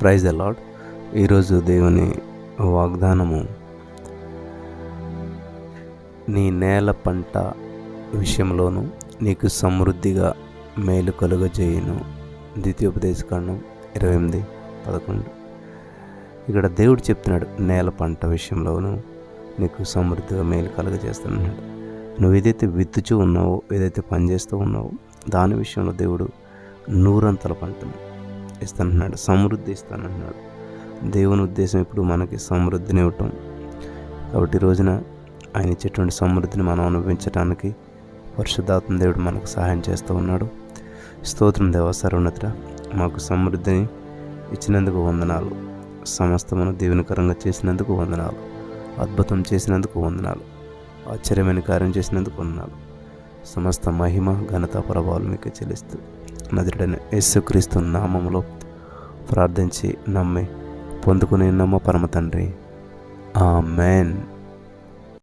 Praise అలాడ్ lord ఈరోజు దేవుని వాగ్దానము నీ నేల పంట విషయంలోనూ నీకు సమృద్ధిగా మేలు కలుగజేయును. ద్వితీయోపదేశకాండం ఇరవై ఎనిమిది పదకొండు. ఇక్కడ దేవుడు చెప్తున్నాడు నేల పంట విషయంలోనూ నీకు సమృద్ధిగా మేలు కలుగజేస్తానన్నాడు. నువ్వు ఏదైతే విత్తుచూ ఉన్నావో ఏదైతే పనిచేస్తూ ఉన్నావో దాని విషయంలో దేవుడు నూరంతల పంటను ఇస్తానన్నాడు సమృద్ధి ఇస్తానన్నాడు. దేవుని ఉద్దేశం ఇప్పుడు మనకి సమృద్ధిని ఇవ్వటం కాబట్టి రోజున ఆయన ఇచ్చేటువంటి సమృద్ధిని మనం అనుభవించడానికి పరిశుద్ధాత్మ దేవుడు మనకు సహాయం చేస్తూ ఉన్నాడు. స్తోత్రం దేవ సర్వోన్నత మాకు సమృద్ధిని ఇచ్చినందుకు వందనాలు. సమస్తమును దీవెనకరంగా చేసినందుకు వందనాలు. అద్భుతం చేసినందుకు వందనాలు. ఆశ్చర్యమైన కార్యం చేసినందుకు వందనాలు. సమస్త మహిమ ఘనత ప్రభావాలు మీకు చెల్లిస్తూ నదుడైన యేసుక్రీస్తు నామములో ప్రార్థించి నమ్మి పొందుకునే నమ్మ పరమ తండ్రి. ఆ మేన్